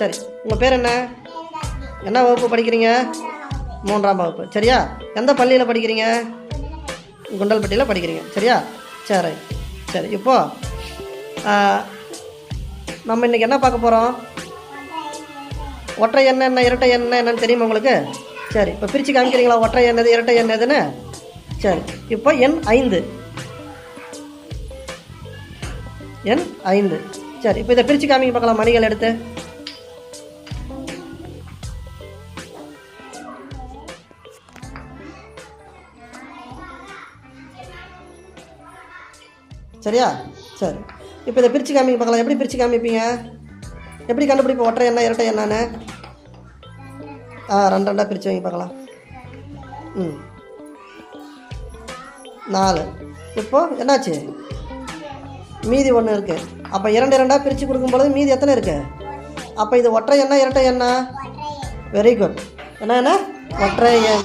சரி உங்கள் பேர் என்ன? என்ன வகுப்பு படிக்கிறீங்க? மூன்றாம் வகுப்பு. சரியா? எந்த பள்ளியில் படிக்கிறீங்க? குண்டல்பட்டியில் படிக்கிறீங்க. சரியா? சரி சரி. இப்போ நம்ம இன்றைக்கி என்ன பார்க்க போகிறோம் ஒற்றை எண்ணெய் என்ன இரட்டை எண்ணெய் என்னன்னு தெரியுமா உங்களுக்கு? சரி இப்போ பிரித்து காமிக்கிறீங்களா? ஒற்றை என்னது இரட்டை என்னதுன்னு சரி இப்போ எண் ஐந்து. எண் ஐந்து. சரி இப்போ இதை பிரித்து காமிக்க பார்க்கலாம். மணிகள் எடுத்து. சரியா? சரி. இப்போ இதை பிரித்து காமிங்க பார்க்கலாம். எப்படி பிரித்து காமிப்பீங்க? எப்படி கண்டுபிடிப்போம் ஒற்றை எண்ணெய் இரட்டை எண்ணென்னு? ஆ ரெண்டு ரெண்டாக பிரித்து வைங்க பார்க்கலாம். ம். நாலு. இப்போ என்னாச்சு? மீதி ஒன்று இருக்குது அப்போ இரண்டு இரண்டாக பிரித்து கொடுக்கும் பொழுது மீதி எத்தனை இருக்குது அப்போ இது ஒற்றை எண்ணெய் இரட்டை எண்ணெய் வெரி குட் என்ன என்ன? ஒற்றை எண்.